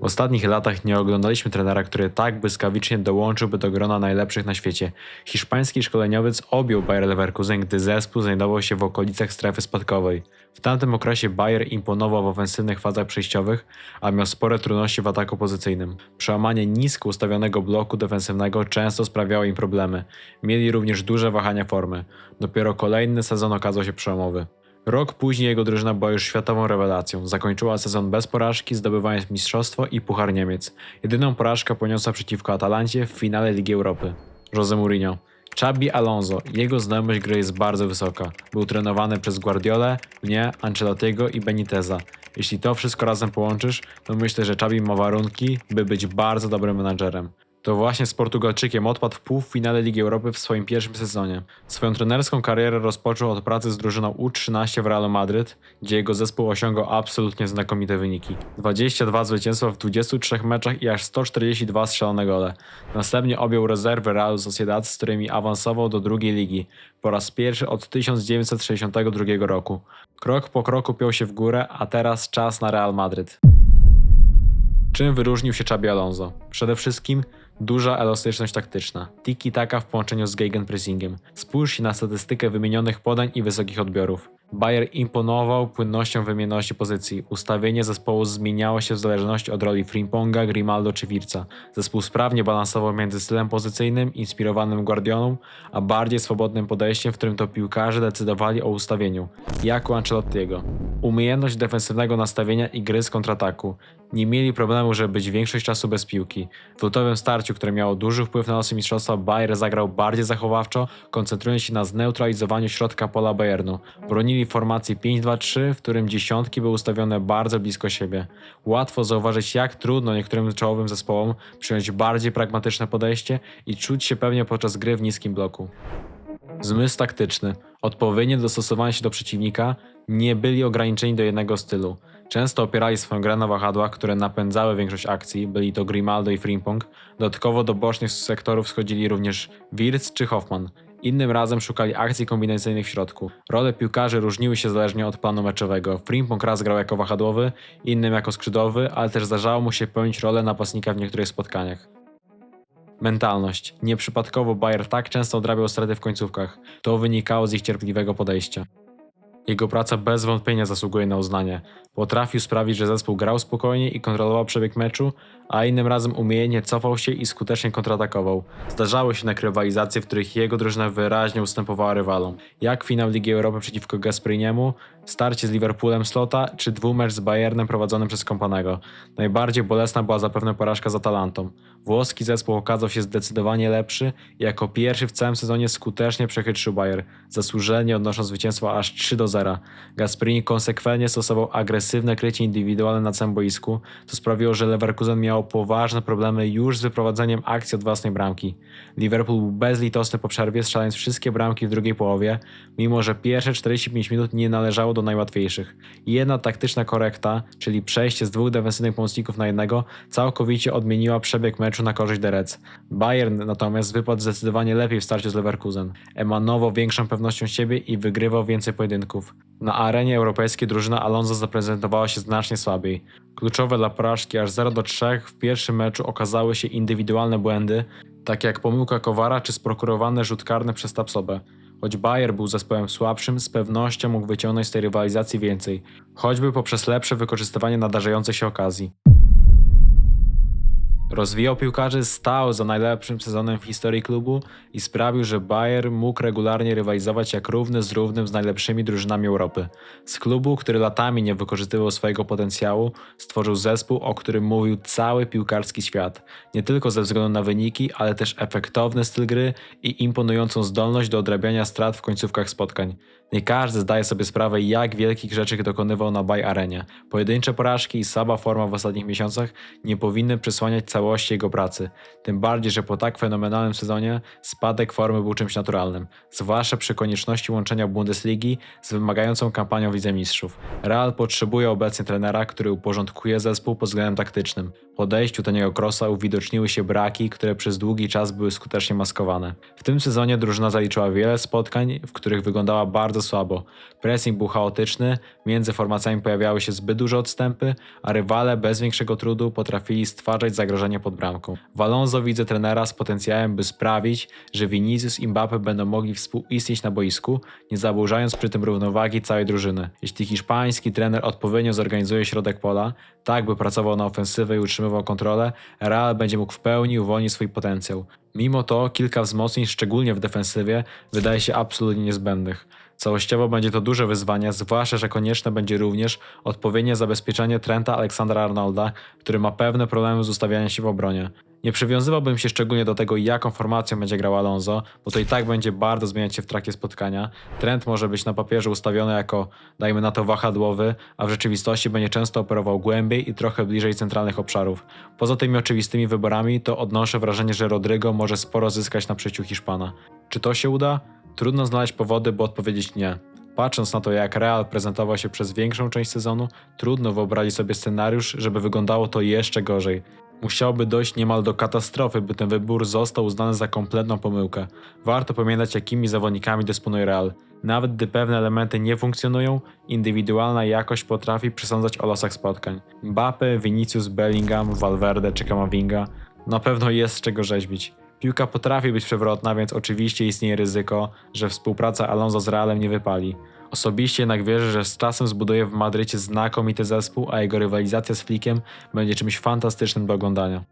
W ostatnich latach nie oglądaliśmy trenera, który tak błyskawicznie dołączyłby do grona najlepszych na świecie. Hiszpański szkoleniowiec objął Bayer Leverkusen, gdy zespół znajdował się w okolicach strefy spadkowej. W tamtym okresie Bayer imponował w ofensywnych fazach przejściowych, a miał spore trudności w ataku pozycyjnym. Przełamanie nisko ustawionego bloku defensywnego często sprawiało im problemy. Mieli również duże wahania formy. Dopiero kolejny sezon okazał się przełomowy. Rok później jego drużyna była już światową rewelacją. Zakończyła sezon bez porażki, zdobywając mistrzostwo i Puchar Niemiec. Jedyną porażkę poniosła przeciwko Atalancie w finale Ligi Europy. Jose Mourinho. Xabi Alonso. Jego znajomość gry jest bardzo wysoka. Był trenowany przez Guardiolę, mnie, Ancelottiego i Beniteza. Jeśli to wszystko razem połączysz, to myślę, że Xabi ma warunki, by być bardzo dobrym menadżerem. To właśnie z Portugalczykiem odpadł w półfinale Ligi Europy w swoim pierwszym sezonie. Swoją trenerską karierę rozpoczął od pracy z drużyną U13 w Realu Madryt, gdzie jego zespół osiągał absolutnie znakomite wyniki. 22 zwycięstwa w 23 meczach i aż 142 strzelone gole. Następnie objął rezerwy Realu Sociedad, z którymi awansował do drugiej ligi po raz pierwszy od 1962 roku. Krok po kroku piął się w górę, a teraz czas na Real Madryt. Czym wyróżnił się Xabi Alonso? Przede wszystkim duża elastyczność taktyczna. Tiki-taka w połączeniu z gegenpressingiem. Spójrz na statystykę wymienionych podań i wysokich odbiorów. Bayer imponował płynnością wymienności pozycji. Ustawienie zespołu zmieniało się w zależności od roli Frimponga, Grimaldo czy Wirca. Zespół sprawnie balansował między stylem pozycyjnym, inspirowanym Guardiolą, a bardziej swobodnym podejściem, w którym to piłkarze decydowali o ustawieniu, jak u Ancelottiego. Umiejętność defensywnego nastawienia i gry z kontrataku. Nie mieli problemu, żeby być większość czasu bez piłki. W lutowym starciu, które miało duży wpływ na losy mistrzostwa, Bayer zagrał bardziej zachowawczo, koncentrując się na zneutralizowaniu środka pola Bayernu. Bronili formacji 5-2-3, w którym dziesiątki były ustawione bardzo blisko siebie. Łatwo zauważyć, jak trudno niektórym czołowym zespołom przyjąć bardziej pragmatyczne podejście i czuć się pewnie podczas gry w niskim bloku. Zmysł taktyczny, odpowiednie dostosowanie się do przeciwnika, nie byli ograniczeni do jednego stylu. Często opierali swoją grę na wahadłach, które napędzały większość akcji, byli to Grimaldo i Frimpong. Dodatkowo do bocznych sektorów schodzili również Wirtz czy Hoffman. Innym razem szukali akcji kombinacyjnych w środku. Role piłkarzy różniły się zależnie od planu meczowego. Frimpong raz grał jako wahadłowy, innym jako skrzydłowy, ale też zdarzało mu się pełnić rolę napastnika w niektórych spotkaniach. Mentalność. Nieprzypadkowo Bayer tak często odrabiał straty w końcówkach. To wynikało z ich cierpliwego podejścia. Jego praca bez wątpienia zasługuje na uznanie. Potrafił sprawić, że zespół grał spokojnie i kontrolował przebieg meczu, a innym razem umiejętnie cofał się i skutecznie kontratakował. Zdarzały się jednak rywalizacje, w których jego drużyna wyraźnie ustępowała rywalom. Jak finał Ligi Europy przeciwko Gasperiniemu, starcie z Liverpoolem Slota, czy dwumecz z Bayernem prowadzonym przez Kompanego. Najbardziej bolesna była zapewne porażka z Atalantą. Włoski zespół okazał się zdecydowanie lepszy i jako pierwszy w całym sezonie skutecznie przechytrzył Bayer, zasłużenie odnosząc zwycięstwo aż 3 do 0. Gasperini konsekwentnie stosował agresywne krycie indywidualne na całym boisku, co sprawiło, że Leverkusen miał poważne problemy już z wyprowadzeniem akcji od własnej bramki. Liverpool był bezlitosny po przerwie, strzelając wszystkie bramki w drugiej połowie, mimo że pierwsze 45 minut nie należało do najłatwiejszych. Jedna taktyczna korekta, czyli przejście z dwóch defensywnych pomocników na jednego, całkowicie odmieniła przebieg meczu na korzyść Reds. Bayern natomiast wypadł zdecydowanie lepiej w starciu z Leverkusen. Emanował większą pewnością siebie i wygrywał więcej pojedynków. Na arenie europejskiej drużyna Alonso zaprezentowała się znacznie słabiej. Kluczowe dla porażki aż 0 do 3 w pierwszym meczu okazały się indywidualne błędy, takie jak pomyłka Kowara czy sprokurowane rzut karny przez Tapsobę. Choć Bayer był zespołem słabszym, z pewnością mógł wyciągnąć z tej rywalizacji więcej, choćby poprzez lepsze wykorzystywanie nadarzających się okazji. Rozwijał piłkarzy, stał za najlepszym sezonem w historii klubu i sprawił, że Bayer mógł regularnie rywalizować jak równy z równym z najlepszymi drużynami Europy. Z klubu, który latami nie wykorzystywał swojego potencjału, stworzył zespół, o którym mówił cały piłkarski świat. Nie tylko ze względu na wyniki, ale też efektowny styl gry i imponującą zdolność do odrabiania strat w końcówkach spotkań. Nie każdy zdaje sobie sprawę, jak wielkich rzeczy dokonywał na Bay Arenie. Pojedyncze porażki i słaba forma w ostatnich miesiącach nie powinny przysłaniać całości jego pracy. Tym bardziej, że po tak fenomenalnym sezonie spadek formy był czymś naturalnym, zwłaszcza przy konieczności łączenia Bundesligi z wymagającą kampanią Lidze Mistrzów. Real potrzebuje obecnie trenera, który uporządkuje zespół pod względem taktycznym. W podejściu Toniego Krosa uwidoczniły się braki, które przez długi czas były skutecznie maskowane. W tym sezonie drużyna zaliczyła wiele spotkań, w których wyglądała bardzo słabo. Pressing był chaotyczny, między formacjami pojawiały się zbyt duże odstępy, a rywale bez większego trudu potrafili stwarzać zagrożenie pod bramką. W Alonso widzę trenera z potencjałem, by sprawić, że Vinicius i Mbappe będą mogli współistnieć na boisku, nie zaburzając przy tym równowagi całej drużyny. Jeśli hiszpański trener odpowiednio zorganizuje środek pola, tak by pracował na ofensywę i utrzymywał kontrolę, Real będzie mógł w pełni uwolnić swój potencjał. Mimo to kilka wzmocnień, szczególnie w defensywie, wydaje się absolutnie niezbędnych. Całościowo będzie to duże wyzwanie, zwłaszcza, że konieczne będzie również odpowiednie zabezpieczenie Trenta Aleksandra Arnolda, który ma pewne problemy z ustawianiem się w obronie. Nie przywiązywałbym się szczególnie do tego, jaką formacją będzie grał Alonso, bo to i tak będzie bardzo zmieniać się w trakcie spotkania. Trent może być na papierze ustawiony jako, dajmy na to, wahadłowy, a w rzeczywistości będzie często operował głębiej i trochę bliżej centralnych obszarów. Poza tymi oczywistymi wyborami, to odnoszę wrażenie, że Rodrygo może sporo zyskać na przeciu Hiszpana. Czy to się uda? Trudno znaleźć powody, by odpowiedzieć nie. Patrząc na to, jak Real prezentował się przez większą część sezonu, trudno wyobrazić sobie scenariusz, żeby wyglądało to jeszcze gorzej. Musiałoby dojść niemal do katastrofy, by ten wybór został uznany za kompletną pomyłkę. Warto pamiętać, jakimi zawodnikami dysponuje Real. Nawet gdy pewne elementy nie funkcjonują, indywidualna jakość potrafi przesądzać o losach spotkań. Mbappe, Vinicius, Bellingham, Valverde czy Kamavinga na pewno jest czego rzeźbić. Piłka potrafi być przewrotna, więc oczywiście istnieje ryzyko, że współpraca Alonso z Realem nie wypali. Osobiście jednak wierzę, że z czasem zbuduje w Madrycie znakomity zespół, a jego rywalizacja z Flickiem będzie czymś fantastycznym do oglądania.